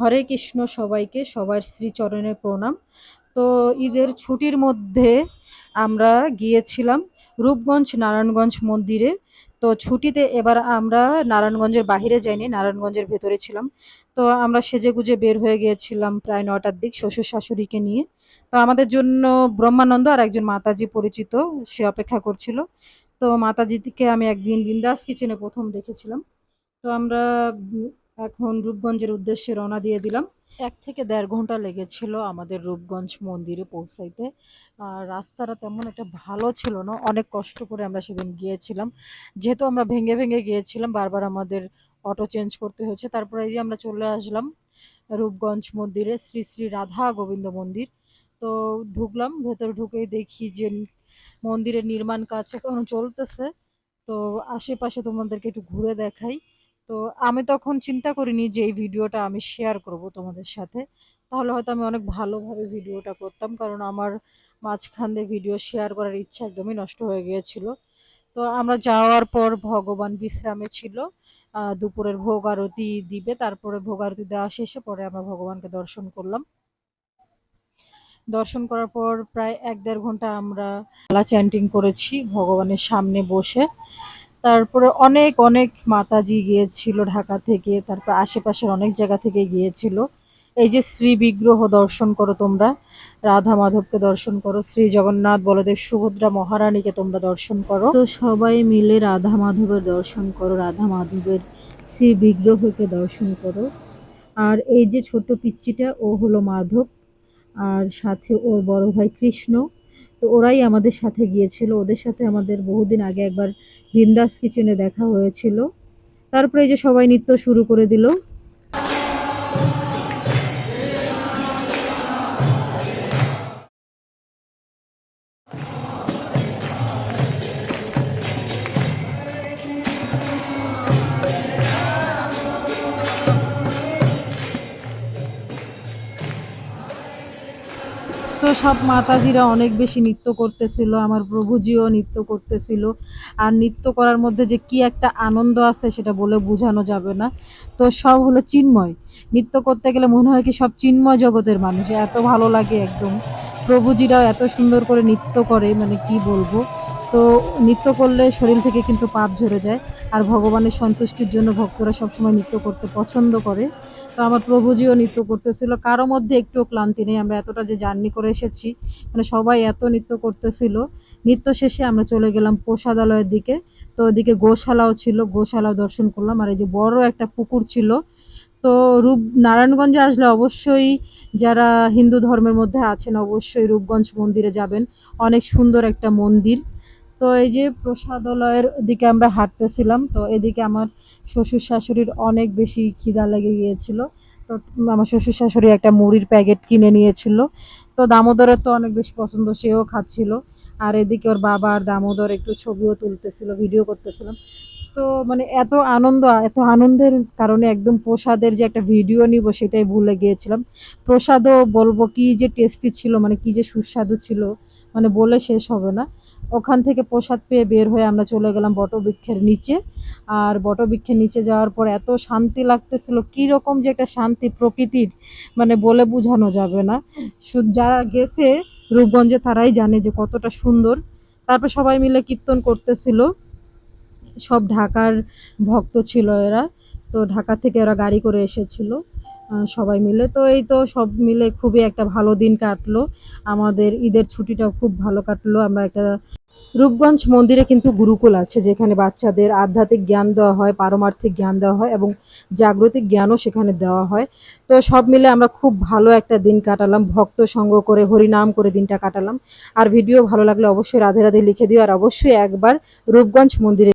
হরে কৃষ্ণ সবাইকে সবার শ্রীচরণে প্রণাম। তো ঈদের ছুটির মধ্যে আমরা গিয়েছিলাম রূপগঞ্জ নারায়ণগঞ্জ মন্দিরে। তো ছুটিতে এবার আমরা নারায়ণগঞ্জের বাইরে যাইনি, নারায়ণগঞ্জের ভেতরে ছিলাম। তো আমরা সেজে গুজে বের হয়ে গিয়েছিলাম প্রায় নটার দিক শ্বশুর শাশুড়িকে নিয়ে। তো আমাদের জন্য ব্রহ্মানন্দ আর একজন মাতাজি পরিচিত, সে অপেক্ষা করছিল। তো মাতাজিকে আমি একদিন বিন্দাস কিচেনে প্রথম দেখেছিলাম। তো আমরা এখন রূপগঞ্জের উদ্দেশ্যে রওনা দিয়ে দিলাম। এক থেকে দেড় ঘণ্টা লেগেছিল আমাদের রূপগঞ্জ মন্দিরে পৌঁছাইতে। আর রাস্তাটা তেমন একটা ভালো ছিল না, অনেক কষ্ট করে আমরা সেদিন গিয়েছিলাম। যেহেতু আমরা ভেঙে ভেঙে গিয়েছিলাম, বারবার আমাদের অটো চেঞ্জ করতে হয়েছে। তারপরে এই যে আমরা চলে আসলাম রূপগঞ্জ মন্দিরে, শ্রী শ্রী রাধা গোবিন্দ মন্দির। তো ঢুকলাম, ভেতরে ঢুকেই দেখি যে মন্দিরের নির্মাণ কাজ এখনও চলতেছে। তো আশেপাশে তোমাদেরকে একটু ঘুরে দেখাই। তো আমি তখন চিন্তা করিনি যে এই ভিডিওটা আমি শেয়ার করব তোমাদের সাথে। তাহলে হয়তো আমি অনেক ভালোভাবে ভিডিওটা করতাম, কারণ আমার মাঝখান দিয়ে ভিডিও শেয়ার করার ইচ্ছা একদমই নষ্ট হয়ে গিয়েছিল। তো আমরা যাওয়ার পর ভগবান বিশ্রামে ছিল দুপুরের ভোগ আরতি দিবে, তারপরে ভোগ আরতি দেওয়া শেষে পরে আমরা ভগবানকে দর্শন করলাম। দর্শন করার পর প্রায় এক দেড় ঘণ্টা আমরা চ্যান্টিং করেছি ভগবানের সামনে বসে। তারপরে অনেক অনেক মাতাজি গিয়েছিল ঢাকা থেকে, তারপর আশেপাশের অনেক জায়গা থেকে গিয়েছিল। এই যে শ্রী বিগ্রহ দর্শন করো তোমরা, রাধা মাধবকে দর্শন করো, শ্রী জগন্নাথ বলদেব সুভদ্রা মহারানীকে তোমরা দর্শন করো। তো সবাই মিলে রাধা মাধবের দর্শন করো, রাধা মাধবের শ্রী বিগ্রহকে দর্শন করো। আর এই যে ছোট পিচ্চিটা, ও হলো মাধব, আর সাথে ওর বড় ভাই কৃষ্ণ। তো ওরাই আমাদের সাথে গিয়েছিল, ওদের সাথে আমাদের বহুদিন আগে একবার বিন্দাস কিচেনে দেখা হয়েছিল। তারপরে যে সবাই নৃত্য শুরু করে দিল। তো সব মাতাজিরা অনেক বেশি নৃত্য করতেছিল, আমার প্রভুজিও নৃত্য করতেছিল। আর নৃত্য করার মধ্যে যে কি একটা আনন্দ আছে সেটা বলে বোঝানো যাবে না। তো সব হলো চিন্ময়। নৃত্য করতে গেলে মনে হয় কি সব চিন্ময় জগতের মানুষ, এত ভালো লাগে একদম। প্রভুজিরাও এত সুন্দর করে নৃত্য করে মানে কি বলব? তো নৃত্য করলে শরীর থেকে কিন্তু পাপ ঝরে যায়। আর ভগবানের সন্তুষ্টির জন্য ভক্তরা সবসময় নৃত্য করতে পছন্দ করে। তো আমার প্রভুজিও নৃত্য করতেছিল। কারও মধ্যে একটুও ক্লান্তি নেই, আমরা এতটা যে জার্নি করে এসেছি মানে সবাই এত নৃত্য করতেছিল। নৃত্য শেষে আমরা চলে গেলাম প্রসাদালয়ের দিকে। তো ওদিকে গোশালাও ছিল, গোশালাও দর্শন করলাম। আর এই যে বড় একটা পুকুর ছিল, তো রূপ, নারায়ণগঞ্জে আসলে অবশ্যই যারা হিন্দু ধর্মের মধ্যে আছেন, অবশ্যই রূপগঞ্জ মন্দিরে যাবেন। অনেক সুন্দর একটা মন্দির। তো এই যে প্রসাদালয়ের দিকে আমরা হাঁটতেছিলাম, তো এদিকে আমার শ্বশুর শাশুড়ির অনেক বেশি খিদা লেগে গিয়েছিল। তো আমার শ্বশুর শাশুড়ি একটা মুড়ির প্যাকেট কিনে নিয়েছিল। তো দামোদরের তো অনেক বেশি পছন্দ, সেও খাচ্ছিল। আর এদিকে ওর বাবা আর দামোদর একটু ছবিও তুলতেছিল ভিডিও করতেছিলাম। তো মানে এত আনন্দ, এত আনন্দের কারণে একদম প্রসাদের যে একটা ভিডিও নিব সেটাই ভুলে গিয়েছিলাম। প্রসাদও বলব কি যে টেস্টি ছিল মানে কি যে সুস্বাদু ছিল মানে বলে শেষ হবে না। ওখান থেকে প্রসাদ পেয়ে বের হয়ে আমরা চলে গেলাম বটবৃক্ষের নিচে। আর বটবৃক্ষের নিচে যাওয়ার পর এত শান্তি লাগতেছিল, কী রকম যে একটা শান্তি প্রকৃতির মানে বলে বোঝানো যাবে না। যারা গেছে রূপগঞ্জে তারাই জানে যে কতটা সুন্দর। তারপর সবাই মিলে কীর্তন করতেছিল। সব ঢাকার ভক্ত ছিল এরা। তো ঢাকা থেকে ওরা গাড়ি করে এসেছিল। সবাই মিলে। তো এই তো সব মিলে খুবই একটা ভালো দিন কাটলো। আমাদের ঈদের ছুটিটাও খুব ভালো কাটলো। আমরা একটা রূপগঞ্জ মন্দিরে কিন্তু গুরুকুল আছে, যেখানে বাচ্চাদের আধ্যাত্মিক জ্ঞান দেওয়া হয়, পারমার্থিক জ্ঞান দেওয়া হয় এবং জাগতিক জ্ঞানও সেখানে দেওয়া হয়। তো সব মিলে আমরা খুব ভালো একটা দিন কাটালাম। ভক্ত সঙ্গ করে, হরিনাম করে দিনটা কাটালাম। আর ভিডিও ভালো লাগলে অবশ্যই রাধে রাধে লিখে দিও। আর অবশ্যই একবার রূপগঞ্জ মন্দিরে